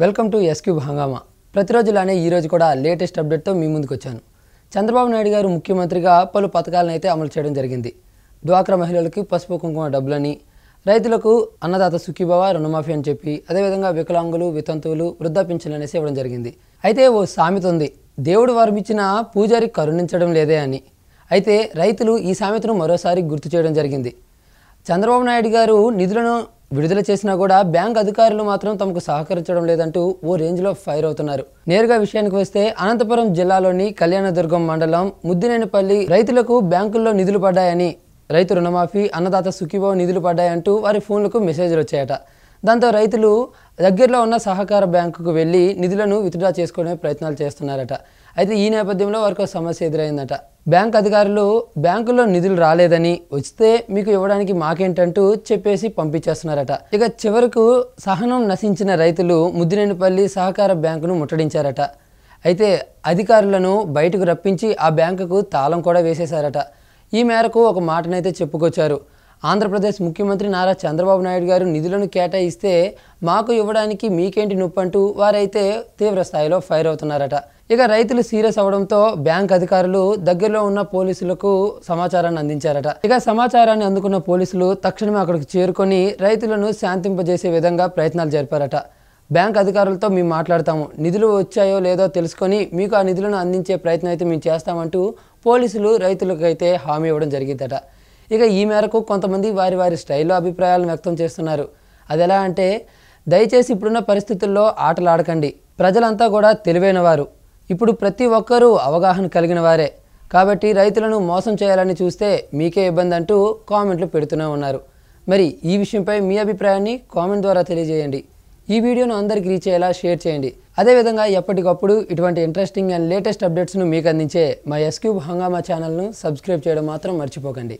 Welcome to S Cube హంగామా. ప్రతిరోజులానే ఈరోజు కూడా లేటెస్ట్ అప్డేట్తో మీ ముందుకు వచ్చాను. చంద్రబాబు నాయుడు గారు ముఖ్యమంత్రిగా పలు పథకాలను అయితే అమలు చేయడం జరిగింది. డ్వాక్రా మహిళలకు పసుపు కుంకుమ డబ్బులని రైతులకు అన్నదాత సుఖీభవ రుణమాఫీ అని చెప్పి అదేవిధంగా వికలాంగులు వితంతువులు వృద్ధాపించలు అనేసి ఇవ్వడం జరిగింది. అయితే ఓ సామెత ఉంది. దేవుడు వరమిచ్చిన పూజారి కరుణించడం లేదే అని. అయితే రైతులు ఈ సామెతను మరోసారి గుర్తు చేయడం జరిగింది. చంద్రబాబు నాయుడు గారు నిధులను విడుదల చేసినా కూడా బ్యాంక్ అధికారులు మాత్రం తమకు సహకరించడం లేదంటూ ఓ రేంజ్లో ఫైర్ అవుతున్నారు. నేరుగా విషయానికి వస్తే అనంతపురం జిల్లాలోని కళ్యాణదుర్గం మండలం ముద్దినేనిపల్లి రైతులకు బ్యాంకుల్లో నిధులు పడ్డాయని రైతు రుణమాఫీ అన్నదాత సుఖీభావ నిధులు పడ్డాయంటూ వారి ఫోన్లకు మెసేజ్లు వచ్చాయట. దాంతో రైతులు దగ్గరలో ఉన్న సహకార బ్యాంకుకు వెళ్ళి నిధులను విత్డ్రా చేసుకునే ప్రయత్నాలు చేస్తున్నారట. అయితే ఈ నేపథ్యంలో వారికి సమస్య ఎదురైందట. బ్యాంక్ అధికారులు బ్యాంకులో నిధులు రాలేదని వస్తే మీకు ఇవ్వడానికి మాకేంటంటూ చెప్పేసి పంపించేస్తున్నారట. ఇక చివరకు సహనం నశించిన రైతులు ముద్దినేనిపల్లి సహకార బ్యాంకును ముట్టడించారట. అయితే అధికారులను బయటకు రప్పించి ఆ బ్యాంకుకు తాళం కూడా వేసేశారట. ఈ మేరకు ఒక మాటనైతే చెప్పుకొచ్చారు. ఆంధ్రప్రదేశ్ ముఖ్యమంత్రి నారా చంద్రబాబు నాయుడు గారు నిధులను కేటాయిస్తే మాకు ఇవ్వడానికి మీకేంటి నొప్పంటూ వారైతే తీవ్ర స్థాయిలో ఫైర్ అవుతున్నారట. ఇక రైతులు సీరియస్ అవడంతో బ్యాంక్ అధికారులు దగ్గరలో ఉన్న పోలీసులకు సమాచారాన్ని అందించారట. ఇక సమాచారాన్ని అందుకున్న పోలీసులు తక్షణమే అక్కడికి చేరుకొని రైతులను శాంతింపజేసే విధంగా ప్రయత్నాలు జరిపారట. బ్యాంక్ అధికారులతో మేము మాట్లాడతాము. నిధులు వచ్చాయో లేదో తెలుసుకొని మీకు ఆ నిధులను అందించే ప్రయత్నం అయితే మేము చేస్తామంటూ పోలీసులు రైతులకైతే హామీ ఇవ్వడం జరిగిందట. ఇక ఈ మేరకు కొంతమంది వారి వారి స్టైల్లో అభిప్రాయాలను వ్యక్తం చేస్తున్నారు. అది ఎలా అంటే దయచేసి ఇప్పుడున్న పరిస్థితుల్లో ఆటలు ఆడకండి. ప్రజలంతా కూడా తెలివైన వారు. ఇప్పుడు ప్రతి ఒక్కరూ అవగాహన కలిగిన వారే. కాబట్టి రైతులను మోసం చేయాలని చూస్తే మీకే ఇబ్బంది అంటూ కామెంట్లు పెడుతూనే ఉన్నారు. మరి ఈ విషయంపై మీ అభిప్రాయాన్ని కామెంట్ ద్వారా తెలియజేయండి. ఈ వీడియోను అందరికి రీచ్ అయ్యేలా షేర్ చేయండి. అదేవిధంగా ఎప్పటికప్పుడు ఇటువంటి ఇంట్రెస్టింగ్ అండ్ లేటెస్ట్ అప్డేట్స్ను మీకు అందించే మా ఎస్క్యూబ్ హంగామా ఛానల్ను సబ్స్క్రైబ్ చేయడం మాత్రం మర్చిపోకండి.